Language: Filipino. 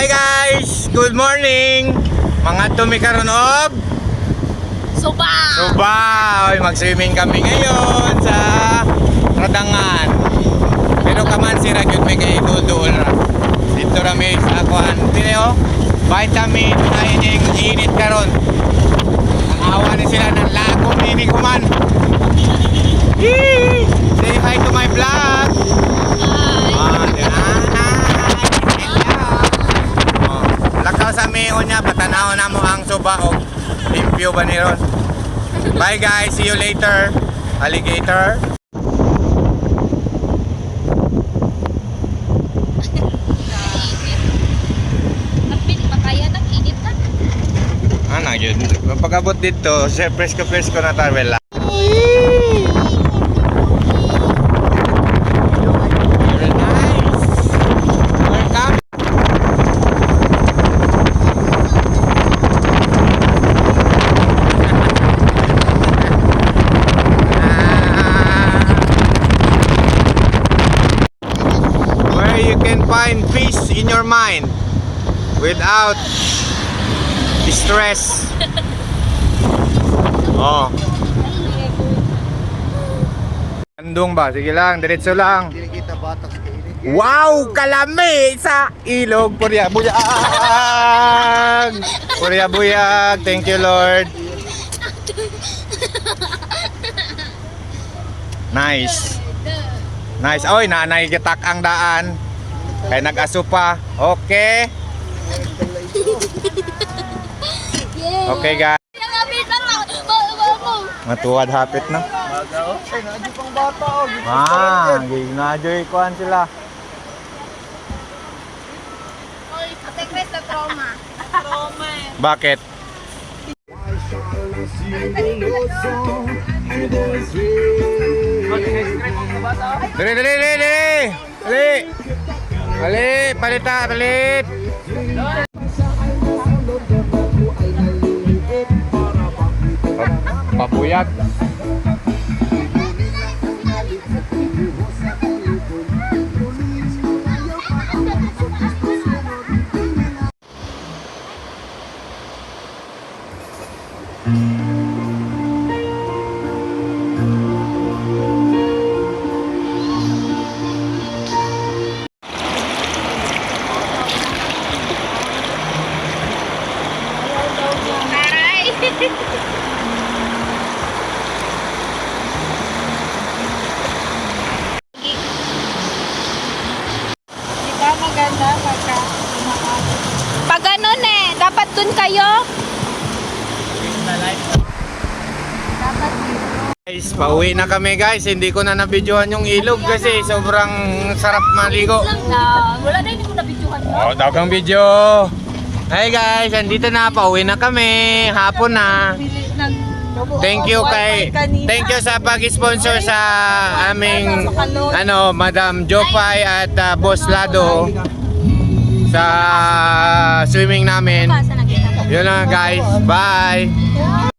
Hi guys! Good morning! Mga tumikaroon of Suba! Suba! Oy, mag-swimming kami ngayon sa Radangan. Pero kaman si Ragyot may kay idudol ra. Dito rami sa. Dili oh. Vitamin na ining init karon. Miho niya, patanaw na mo ang suba o limpyo ba ni Ron? Bye guys, see you later. Alligator. Ano yun? Pag-abot dito, siya presko-presko na tarwela. Find peace in your mind without stress. Oh. Andong ba? Sige lang, diretso lang. Hindi kita batak sa. Wow! Kalami sa ilog. Purya buyag! Purya buyag. Thank you, Lord. Nice. Nice. Oy, nanay gitak ang daan. Kaya nag-aso pa. Okay. Okay, guys. Matuwad hapit na. Ah, ginajoy kuan sila. Trauma. Trauma eh. Bakit? Dali, dali, dali, dali! Dali! balik balik tak balik Papuyat. Thank you. Di ba maganda pagka Pag ganun eh, dapat dun kayo. dapat Guys, pauwi na kami guys. Hindi ko na nabidyohan yung ilog kasi sobrang sarap maligo. Na, wala na hindi ko nabidyohan. Oh, dagang video. Hi guys, andito na. Pauwi na kami. Hapon na. Thank you kay Thank you sa pag-sponsor sa aming ano, Madam Jopay at uh, Boss Lado sa swimming namin. Yun lang guys. Bye.